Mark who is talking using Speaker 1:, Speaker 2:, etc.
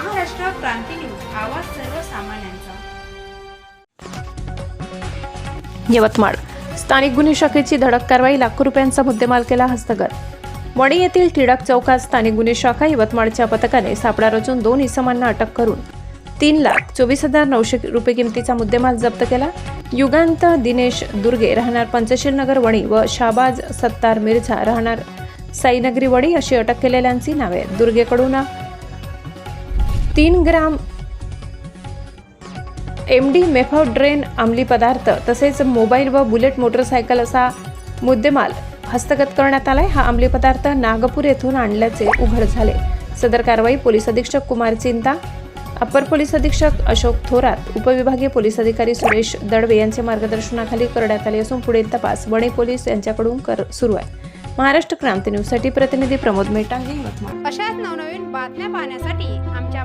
Speaker 1: क्रांती news आवाज सर्वसामान्यांचा.
Speaker 2: यवतमाळ. स्थानिक गुन्हे शाखेची धडक कारवाई लाखो रुपयांचा मुद्देमाल केला हस्तगत. वणी येथील टिळक चौकात स्थानिक गुन्हे शाखा यवतमाळच्या पथकाने सापळा रचून दोन इसमांना अटक करून तीन लाख चोवीस हजार नऊशे रुपये किमतीचा मुद्देमाल जप्त केला. युगांत दिनेश दुर्गे राहणार पंचशील नगर वणी व शाबाज सत्तार मिर्झा राहणार साईनगरी वणी अशी अटक केलेल्यांची नावे. दुर्गेकडून तीन ग्राम एम डी मेफॉड्रेन अंमली पदार्थ तसेच मोबाईल व बुलेट मोटरसायकल असा मुद्देमाल हस्तगत करण्यात आलाय. हा अंमली पदार्थ नागपूर येथून आणल्याचे उघड झाले. सदर कारवाई पोलीस अधीक्षक कुमार चिंता अपर पोलीस अधीक्षक अशोक थोरात उपविभागीय पोलीस अधिकारी सुरेश दडवे यांच्या मार्गदर्शनाखाली करण्यात आले असून पुढील तपास वणे पोलीस यांच्याकडून कर सुरू आहे. महाराष्ट्र क्रांती न्यूजसाठी प्रतिनिधी प्रमोद मेटांगे यवतमाळ.
Speaker 1: अशाच नवनवीन बातम्या पाहण्यासाठी आमच्या